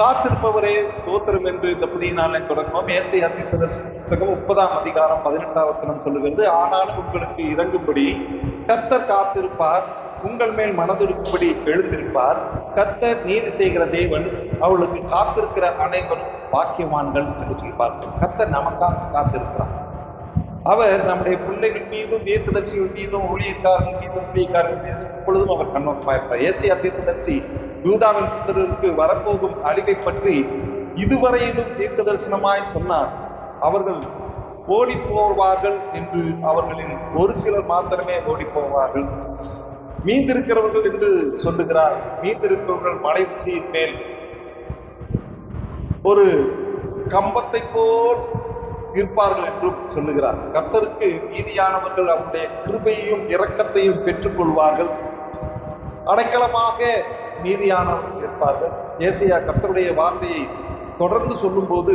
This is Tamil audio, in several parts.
காத்திருப்பவரே தோத்திரம் என்று இந்த புதிய நாளை தொடங்குவோம். ஏசை புத்தகம் முப்பதாம் அதிகாரம் பதினெட்டாம் வசனம் சொல்லுகிறது. ஆனாலும் உங்களுக்கு இறங்கும்படி கத்தர் காத்திருப்பார் உங்கள் மேல் மனதுருக்கும்படி எழுந்திருப்பார். கத்தர் நீதி செய்கிற தேவன் அவளுக்கு காத்திருக்கிற அனைவரும் பாக்கியவான்கள் என்று சொல்லி கத்தர் நமக்காக காத்திருக்கிறார். அவர் நம்முடைய பிள்ளைகள் மீதும் தீர்க்கதரிசிகள் மீதும் ஊழியக்காரர்கள் மீதும் ஊழியக்காரர்கள் மீதும் எப்பொழுதும் அவர் கண்ணோக்கமாக இருக்கிறார் ஏசியா தீர்க்கதரிசி யூதாவின் புத்திரருக்கு வரப்போகும் அழிவை பற்றி இதுவரையிலும் தீர்க்க தரிசனமாய் சொன்னார். அவர்கள் ஓடி போவார்கள் என்று அவர்களின் ஒரு சிலர் மாத்திரமே ஓடி போவார்கள் மீந்திருக்கிறவர்கள் என்று சொல்லுகிறார். மீந்திருக்கிறவர்கள் மலை உச்சியின் மேல். ஒரு கம்பத்தை போல் இருப்பார்கள் என்றும் சொல்லுகிறார். கர்த்தருக்கு மீதியானவர்கள் அவருடைய கிருபையையும் இரக்கத்தையும் பெற்றுக்கொள்வார்கள். அடைக்கலமாக மீதியானவர்கள் இருப்பார்கள். ஏசியா கர்த்தருடைய வார்த்தையை தொடர்ந்து சொல்லும்போது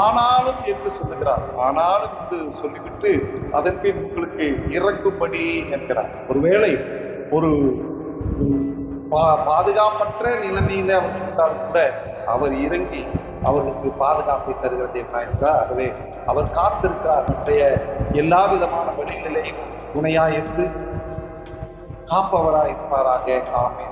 ஆனாலும் என்று சொல்லுகிறார். ஆனாலும் என்று சொல்லிவிட்டு அதன் பின் உங்களுக்கு இறக்கும்படி என்கிறார். ஒருவேளை ஒரு பா பாதுகாப்பற்ற நிலைமையில அவர் இருந்தால் கூட அவர் இறங்கி அவர்களுக்கு பாதுகாப்பை தருகிற தேவனா என்றார் ஆகவே அவர் காத்திருக்கிறார். நம்முடைய எல்லா விதமான வழிகளிலேயும் துணையாயிருந்து காப்பவராக இருப்பாராக. ஆமே